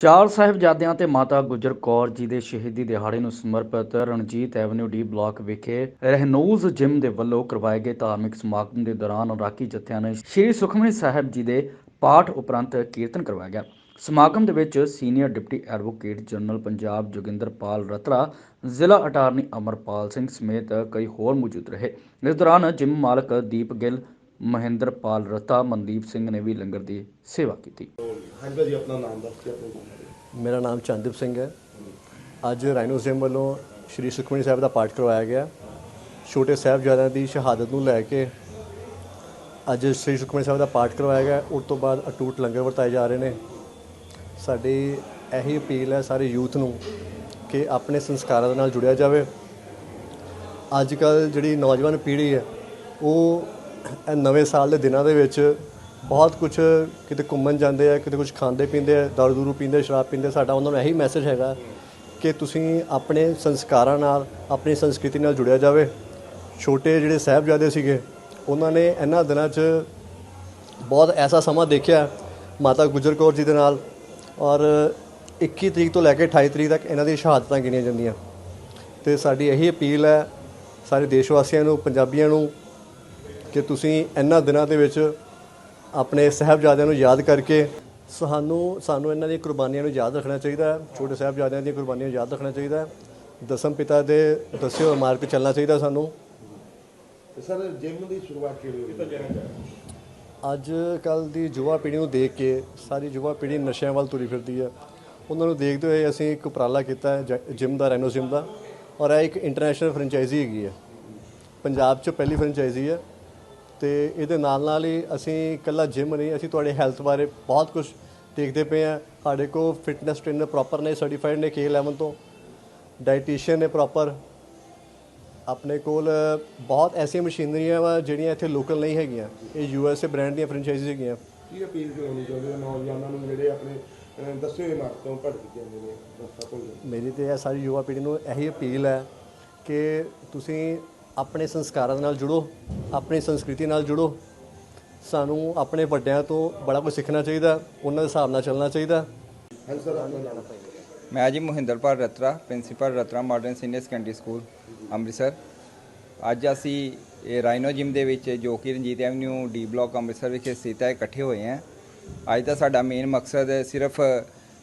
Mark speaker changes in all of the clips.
Speaker 1: ਚਾਰ ਸਾਹਿਬਜ਼ਾਦਿਆਂ ਤੇ ਮਾਤਾ ਗੁਜਰ ਕੌਰ ਜੀ ਦੇ ਸ਼ਹੀਦੀ ਦਿਹਾੜੇ ਨੂੰ ਸਮਰਪਿਤ ਰਣਜੀਤ ਐਵਨਿਊ ਡੀ ਬਲਾਕ ਵਿਖੇ ਰਹਿਨੂਜ਼ ਜਿਮ ਦੇ ਵੱਲੋਂ ਕਰਵਾਏ ਗਏ ਧਾਰਮਿਕ ਸਮਾਗਮ ਦੇ ਦੌਰਾਨ ਰਾਗੀ ਜਥਿਆਂ ਨੇ ਸ੍ਰੀ ਸੁਖਮਨੀ ਸਾਹਿਬ ਜੀ ਦੇ ਪਾਠ ਉਪਰੰਤ ਕੀਰਤਨ ਕਰਵਾਇਆ ਗਿਆ। ਸਮਾਗਮ ਦੇ ਵਿੱਚ senior deputy advocate general Punjab Joginderpal Ratra, ਜ਼ਿਲ੍ਹਾ ਅਟਾਰਨੀ ਅਮਰਪਾਲ ਸਿੰਘ ਸਮੇਤ ਕਈ ਹੋਰ ਮੌਜੂਦ ਰਹੇ। ਇਸ ਦੌਰਾਨ ਜਿਮ ਮਾਲਕ ਦੀਪ ਗਿੱਲ ਮਹਿੰਦਰਪਾਲ ਰਤਾ ਮਨਦੀਪ ਸਿੰਘ ਨੇ ਵੀ ਲੰਗਰ ਦੀ ਸੇਵਾ ਕੀਤੀ।
Speaker 2: ਹਾਂਜੀ ਭਾਜੀ ਆਪਣਾ ਨਾਮ ਦੱਸ ਕੇ ਆਪਣੇ
Speaker 3: ਮੇਰਾ ਨਾਮ ਚੰਦੀਪ ਸਿੰਘ ਹੈ। ਅੱਜ ਰਾਈਨੋ ਜਿਮ ਵੱਲੋਂ ਸ਼੍ਰੀ ਸੁਖਮਨੀ ਸਾਹਿਬ ਦਾ ਪਾਠ ਕਰਵਾਇਆ ਗਿਆ। ਛੋਟੇ ਸਾਹਿਬਜ਼ਾਦਿਆਂ ਦੀ ਸ਼ਹਾਦਤ ਨੂੰ ਲੈ ਕੇ ਅੱਜ ਸ਼੍ਰੀ ਸੁਖਮਨੀ ਸਾਹਿਬ ਦਾ ਪਾਠ ਕਰਵਾਇਆ ਗਿਆ। ਉਸ ਤੋਂ ਬਾਅਦ ਅਟੂਟ ਲੰਗਰ ਵਰਤਾਏ ਜਾ ਰਹੇ ਨੇ। ਸਾਡੀ ਇਹੀ ਅਪੀਲ ਹੈ ਸਾਰੇ ਯੂਥ ਨੂੰ ਕਿ ਆਪਣੇ ਸੰਸਕਾਰਾਂ ਦੇ ਨਾਲ ਜੁੜਿਆ ਜਾਵੇ। ਅੱਜ ਕੱਲ ਜਿਹੜੀ ਨੌਜਵਾਨ ਪੀੜ੍ਹੀ ਹੈ ਉਹ ਇਹ ਨਵੇਂ ਸਾਲ ਦੇ ਦਿਨਾਂ ਦੇ ਵਿੱਚ ਬਹੁਤ ਕੁਝ ਕਿਤੇ ਘੁੰਮਣ ਜਾਂਦੇ ਆ, ਕਿਤੇ ਕੁਝ ਖਾਂਦੇ ਪੀਂਦੇ ਆ, ਦਾਰੂ ਦੂਰੂ ਪੀਂਦੇ, ਸ਼ਰਾਬ ਪੀਂਦੇ ਸਾਡਾ ਉਹਨਾਂ ਨੂੰ ਇਹੀ ਮੈਸੇਜ ਹੈਗਾ ਕਿ ਤੁਸੀਂ ਆਪਣੇ ਸੰਸਕਾਰਾਂ ਨਾਲ, ਆਪਣੀ ਸੰਸਕ੍ਰਿਤੀ ਨਾਲ ਜੁੜਿਆ ਜਾਵੇ। ਛੋਟੇ ਜਿਹੜੇ ਸਾਹਿਬਜ਼ਾਦੇ ਸੀਗੇ, ਉਹਨਾਂ ਨੇ ਇਹਨਾਂ ਦਿਨਾਂ 'ਚ ਬਹੁਤ ਐਸਾ ਸਮਾਂ ਦੇਖਿਆ, ਮਾਤਾ ਗੁਜਰ ਕੌਰ ਜੀ ਦੇ ਨਾਲ ਔਰ 21 ਤਰੀਕ ਤੋਂ ਲੈ ਕੇ 28 ਤਰੀਕ ਤੱਕ ਇਹਨਾਂ ਦੀਆਂ ਸ਼ਹਾਦਤਾਂ ਗਿਣੀਆਂ ਜਾਂਦੀਆਂ। ਤੇ ਸਾਡੀ ਇਹੀ ਅਪੀਲ ਹੈ, ਸਾਰੇ ਦੇਸ਼ ਵਾਸੀਆਂ ਨੂੰ, ਪੰਜਾਬੀਆਂ ਨੂੰ ਕਿ ਤੁਸੀਂ ਇਹਨਾਂ ਦਿਨਾਂ ਦੇ ਵਿੱਚ ਆਪਣੇ ਸਾਹਿਬਜ਼ਾਦਿਆਂ ਨੂੰ ਯਾਦ ਕਰਕੇ ਸਾਨੂੰ ਸਾਨੂੰ ਇਹਨਾਂ ਦੀਆਂ ਕੁਰਬਾਨੀਆਂ ਨੂੰ ਯਾਦ ਰੱਖਣਾ ਚਾਹੀਦਾ ਹੈ। ਛੋਟੇ ਸਾਹਿਬਜ਼ਾਦਿਆਂ ਦੀਆਂ ਕੁਰਬਾਨੀਆਂ ਨੂੰ ਯਾਦ ਰੱਖਣਾ ਚਾਹੀਦਾ ਹੈ। ਦਸਮ ਪਿਤਾ ਦੇ ਦੱਸੇ ਹੋਏ ਮਾਰਗ ਤੇ ਚੱਲਣਾ ਚਾਹੀਦਾ ਸਾਨੂੰ।
Speaker 2: ਸਰ ਜਿਮ ਦੀ ਸ਼ੁਰੂਆਤ ਕਿਵੇਂ ਹੋਈ?
Speaker 3: ਅੱਜ ਕੱਲ ਦੀ ਯੁਵਾ ਪੀੜ੍ਹੀ ਨੂੰ ਦੇਖ ਕੇ ਸਾਰੀ ਯੁਵਾ ਪੀੜ੍ਹੀ ਨਸ਼ਿਆਂ ਵੱਲ ਤੁਰੀ ਫਿਰਦੀ ਹੈ। ਉਹਨਾਂ ਨੂੰ ਦੇਖਦੇ ਹੋਏ ਅਸੀਂ ਇੱਕ ਉਪਰਾਲਾ ਕੀਤਾ ਹੈ ਜਿਮ ਦਾ ਰੈਨੋ ਜਿਮ ਦਾ। ਔਰ ਇਹ ਇੱਕ ਇੰਟਰਨੈਸ਼ਨਲ ਫਰੈਂਚਾਈਜ਼ੀ ਹੈਗੀ ਹੈ। ਪੰਜਾਬ 'ਚ ਪਹਿਲੀ ਫਰੈਂਚਾਈਜ਼ੀ ਹੈ। ਤੇ ਇਹਦੇ ਨਾਲ ਨਾਲ ਹੀ ਅਸੀਂ ਇਕੱਲਾ ਜਿਮ ਨਹੀਂ ਅਸੀਂ ਤੁਹਾਡੇ ਹੈਲਥ ਬਾਰੇ ਬਹੁਤ ਕੁਝ ਦੇਖਦੇ ਪਏ ਆ ਸਾਡੇ ਕੋਲ ਫਿਟਨੈਸ ਟ੍ਰੇਨਰ ਪ੍ਰੋਪਰ ਨੇ ਸਰਟੀਫਾਈਡ ਨੇ K11 ਤੋਂ। ਡਾਈਟੀਸ਼ੀਅਨ ਨੇ ਪ੍ਰੋਪਰ ਆਪਣੇ ਕੋਲ ਬਹੁਤ ਐਸੀਆਂ ਮਸ਼ੀਨਰੀਆਂ ਵਾ ਜਿਹੜੀਆਂ ਇੱਥੇ ਲੋਕਲ ਨਹੀਂ ਹੈਗੀਆਂ। ਇਹ ਯੂ ਐਸ ਏ ਬ੍ਰਾਂਡ ਦੀਆਂ ਫਰੈਂਚਾਈਜ਼ੀ ਹੈਗੀਆਂ।
Speaker 2: ਕੀ ਅਪੀਲ ਕਰਨੀ ਚਾਹੁੰਦੇ ਹੋ ਨੌਜਵਾਨਾਂ ਨੂੰ ਜਿਹੜੇ ਆਪਣੇ ਦੱਸੇ ਹੋਏ ਮਾਰਗ ਤੋਂ ਭਟਕ ਜਾਂਦੇ ਨੇ ਰਸਤਾ ਭੁੱਲ ਜਾਂਦੇ
Speaker 3: ਮੇਰੀ ਤੇ ਇਹ ਸਾਰੀ ਯੁਵਾ ਪੀੜ੍ਹੀ ਨੂੰ ਇਹੀ ਅਪੀਲ ਹੈ ਕਿ ਤੁਸੀਂ ਆਪਣੇ ਸੰਸਕਾਰਾਂ ਨਾਲ ਜੁੜੋ। ਆਪਣੀ ਸੰਸਕ੍ਰਿਤੀ ਨਾਲ ਜੁੜੋ। ਸਾਨੂੰ ਆਪਣੇ ਵੱਡਿਆਂ ਤੋਂ ਬੜਾ ਕੁਝ ਸਿੱਖਣਾ ਚਾਹੀਦਾ ਉਹਨਾਂ ਦੇ ਹਿਸਾਬ ਨਾਲ ਚੱਲਣਾ ਚਾਹੀਦਾ।
Speaker 4: ਮੈਂ ਜੀ Mahinderpal Ratra principal Ratra modern senior secondary school Amritsar. ਅੱਜ ਅਸੀਂ ਇਹ ਰਾਈਨੋ ਜਿਮ ਦੇ ਵਿੱਚ ਜੋ ਕਿ Ranjit avenue D block Amritsar ਵਿਖੇ ਸਥਿਤ ਹੈ ਇਕੱਠੇ ਹੋਏ ਹਾਂ। ਅੱਜ ਦਾ ਸਾਡਾ ਮੇਨ ਮਕਸਦ ਸਿਰਫ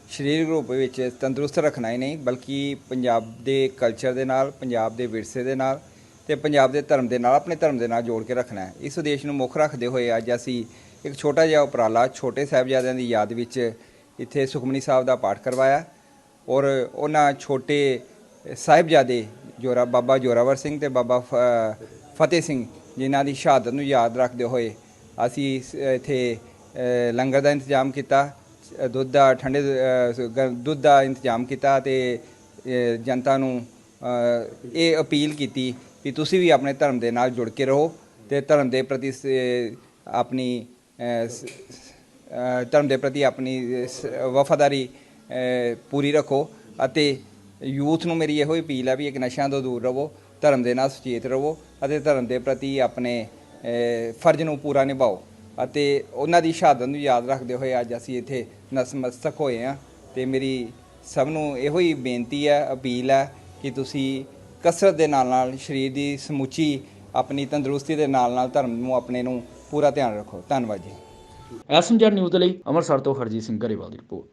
Speaker 4: ਸਰੀਰਕ ਰੂਪ ਵਿੱਚ ਤੰਦਰੁਸਤ ਰੱਖਣਾ ਹੀ ਨਹੀਂ ਬਲਕਿ ਪੰਜਾਬ ਦੇ ਕਲਚਰ ਦੇ ਨਾਲ ਪੰਜਾਬ ਦੇ ਵਿਰਸੇ ਦੇ ਨਾਲ ਤੇ ਪੰਜਾਬ ਦੇ ਧਰਮ ਦੇ ਨਾਲ, ਆਪਣੇ ਧਰਮ ਦੇ ਨਾਲ ਜੋੜ ਕੇ ਰੱਖਣਾ ਹੈ। ਇਸ ਉਦੇਸ਼ ਨੂੰ ਮੁੱਖ ਰੱਖਦੇ ਹੋਏ ਅੱਜ ਅਸੀਂ ਇੱਕ ਛੋਟਾ ਜਿਹਾ ਉਪਰਾਲਾ ਛੋਟੇ ਸਾਹਿਬਜ਼ਾਦਿਆਂ ਦੀ ਯਾਦ ਵਿੱਚ ਇੱਥੇ ਸੁਖਮਨੀ ਸਾਹਿਬ ਦਾ ਪਾਠ ਕਰਵਾਇਆ ਔਰ ਉਹਨਾਂ ਛੋਟੇ ਸਾਹਿਬਜ਼ਾਦੇ ਜੋਰਾ, ਬਾਬਾ ਜੋਰਾਵਰ ਸਿੰਘ ਤੇ ਬਾਬਾ ਫ- ਫਤਿਹ ਸਿੰਘ ਜਿਨ੍ਹਾਂ ਦੀ ਸ਼ਹਾਦਤ ਨੂੰ ਯਾਦ ਰੱਖਦੇ ਹੋਏ ਅਸੀਂ ਇੱਥੇ ਲੰਗਰ ਦਾ ਇੰਤਜ਼ਾਮ ਕੀਤਾ, ਦੁੱਧ ਦਾ ਠੰਡੇ ਦੁੱਧ ਦਾ ਇੰਤਜ਼ਾਮ ਕੀਤਾ ਤੇ ਜਨਤਾ ਨੂੰ ਇਹ ਅਪੀਲ ਕੀਤੀ ਕਿ ਤੁਸੀਂ ਵੀ ਆਪਣੇ ਧਰਮ ਦੇ ਨਾਲ ਜੁੜ ਕੇ ਰਹੋ ਤੇ ਧਰਮ ਦੇ ਪ੍ਰਤੀ ਸ- ਆਪਣੀ ਧਰਮ ਦੇ ਪ੍ਰਤੀ ਆਪਣੀ, ਸ- ਵਫਾਦਾਰੀ ਪੂਰੀ ਰੱਖੋ ਅਤੇ ਯੂਥ ਨੂੰ ਮੇਰੀ ਇਹੋ ਹੀ ਅਪੀਲ ਹੈ ਵੀ ਇੱਕ ਨਸ਼ਿਆਂ ਤੋਂ ਦੂਰ ਰਹੋ, ਧਰਮ ਦੇ ਨਾਲ ਸੁਚੇਤ ਰਹੋ ਅਤੇ ਧਰਮ ਦੇ ਪ੍ਰਤੀ ਆਪਣੇ ਫਰਜ਼ ਨੂੰ ਪੂਰਾ ਨਿਭਾਓ ਅਤੇ ਉਹਨਾਂ ਦੀ ਸ਼ਹਾਦਤ ਨੂੰ ਯਾਦ ਰੱਖਦੇ ਹੋਏ ਅੱਜ ਅਸੀਂ ਇੱਥੇ ਨਸਮਸਤਕ ਹੋਏ ਹਾਂ ਤੇ ਮੇਰੀ ਸਭ ਨੂੰ ਇਹੋ ਹੀ ਬੇਨਤੀ ਹੈ, ਅਪੀਲ ਹੈ ਕਿ ਤੁਸੀਂ ਕਸਰਤ ਦੇ ਨਾਲ ਨਾਲ ਸਰੀਰ ਦੀ ਸਮੁੱਚੀ ਆਪਣੀ ਤੰਦਰੁਸਤੀ ਦੇ ਨਾਲ ਨਾਲ ਧਰਮ ਨੂੰ ਆਪਣੇ ਨੂੰ ਪੂਰਾ ਧਿਆਨ ਰੱਖੋ। ਧੰਨਵਾਦ ਜੀ।
Speaker 1: ਐਸਐਮਜੀ ਨਿਊਜ਼ ਦੇ ਲਈ ਅੰਮ੍ਰਿਤਸਰ ਤੋਂ ਹਰਜੀਤ ਸਿੰਘ ਗਰੇਵਾਲ ਦੀ ਰਿਪੋਰਟ।